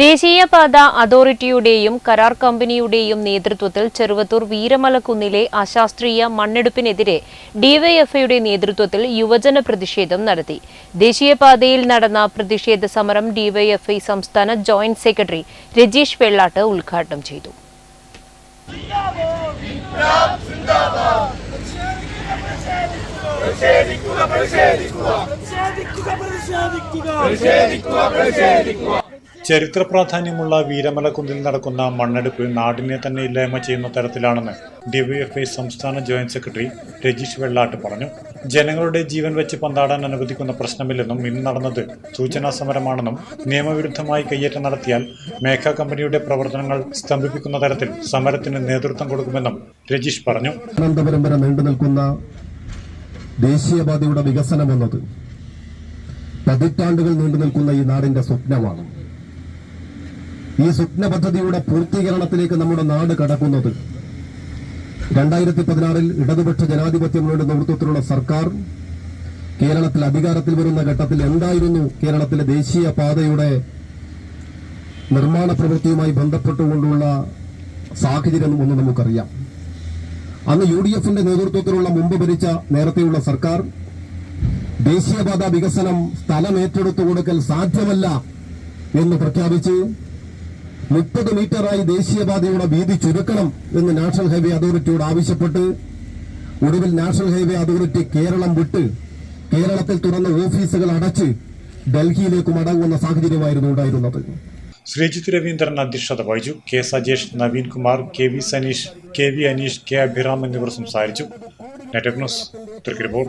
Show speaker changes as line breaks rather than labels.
ദേശീയപാത അതോറിറ്റിയുടെയും കരാർ കമ്പനിയുടെയും നേതൃത്വത്തിൽ ചെറുവത്തൂർ വീരമലക്കുന്നിലെ അശാസ്ത്രീയ മണ്ണെടുപ്പിനെതിരെ ഡിവൈഎഫ്ഐയുടെ നേതൃത്വത്തിൽ യുവജന പ്രതിഷേധം നടത്തി. ദേശീയപാതയിൽ നടന്ന പ്രതിഷേധ സമരം ഡിവൈഎഫ്ഐ സംസ്ഥാന ജോയിന്റ് സെക്രട്ടറി രജീഷ് വെള്ളാട്ട് ഉദ്ഘാടനം ചെയ്തു.
ചരിത്ര പ്രാധാന്യമുള്ള വീരമലക്കുന്നിൽ നടക്കുന്ന മണ്ണെടുപ്പ് നാടിനെ തന്നെ ഇല്ലായ്മ ചെയ്യുന്ന തരത്തിലാണെന്ന് ഡിവൈഎഫ്ഐ സംസ്ഥാന ജോയിന്റ് സെക്രട്ടറി രജീഷ് വെള്ളാട്ട് പറഞ്ഞു. ജനങ്ങളുടെ ജീവൻ വെച്ച് പന്താടാൻ അനുവദിക്കുന്ന പ്രശ്നമില്ലെന്നും ഇന്ന് നടന്നത് സൂചനാ സമരമാണെന്നും നിയമവിരുദ്ധമായി കയ്യേറ്റം നടത്തിയാൽ മേഘ കമ്പനിയുടെ പ്രവർത്തനങ്ങൾ സ്തംഭിപ്പിക്കുന്ന തരത്തിൽ സമരത്തിന് നേതൃത്വം കൊടുക്കുമെന്നും രജീഷ് പറഞ്ഞു.
ദേശീയപാതയുടെ വികസനം എന്നത് പതിറ്റാണ്ടുകൾ നീണ്ടു നിൽക്കുന്ന ഈ നാടിന്റെ സ്വപ്നമാണ്. ഈ സ്വപ്ന പദ്ധതിയുടെ പൂർത്തീകരണത്തിലേക്ക് നമ്മുടെ നാട് കടക്കുന്നത്. രണ്ടായിരത്തി പതിനാറിൽ ഇടതുപക്ഷ ജനാധിപത്യ നേതൃത്വത്തിലുള്ള സർക്കാർ കേരളത്തിൽ അധികാരത്തിൽ വരുന്ന ഘട്ടത്തിൽ എന്തായിരുന്നു കേരളത്തിലെ ദേശീയ പാതയുടെ നിർമ്മാണ പ്രവൃത്തിയുമായി ബന്ധപ്പെട്ടുകൊണ്ടുള്ള സാഹചര്യം ഒന്ന് നമുക്കറിയാം. അന്ന് യു ഡി എഫിന്റെ നേതൃത്വത്തിലുള്ള മുമ്പ് ഭരിച്ച നേരത്തെയുള്ള സർക്കാർ ദേശീയപാത വികസനം സ്ഥലം ഏറ്റെടുത്തു കൊടുക്കൽ സാധ്യമല്ല എന്ന് പ്രഖ്യാപിച്ച് മുപ്പത് മീറ്ററായി ദേശീയപാതയുടെ വീതി ചുരുക്കണം എന്ന് നാഷണൽ ഹൈവേ അതോറിറ്റിയോട് ആവശ്യപ്പെട്ട് ഒടുവിൽ നാഷണൽ ഹൈവേ അതോറിറ്റി കേരളം വിട്ട് കേരളത്തിൽ തുറന്ന ഓഫീസുകൾ അടച്ച് ഡൽഹിയിലേക്ക് മടങ്ങുന്ന സാഹചര്യമായിരുന്നു ഉണ്ടായിരുന്നത്.
ശ്രീജിത്ത് രവീന്ദ്രൻ അധ്യക്ഷത വഹിച്ചു. K Sajesh Naveen Kumar K V Saneesh K V Aneesh K Abhiram എന്നിവർ സംസാരിച്ചു. Network news Trikaripur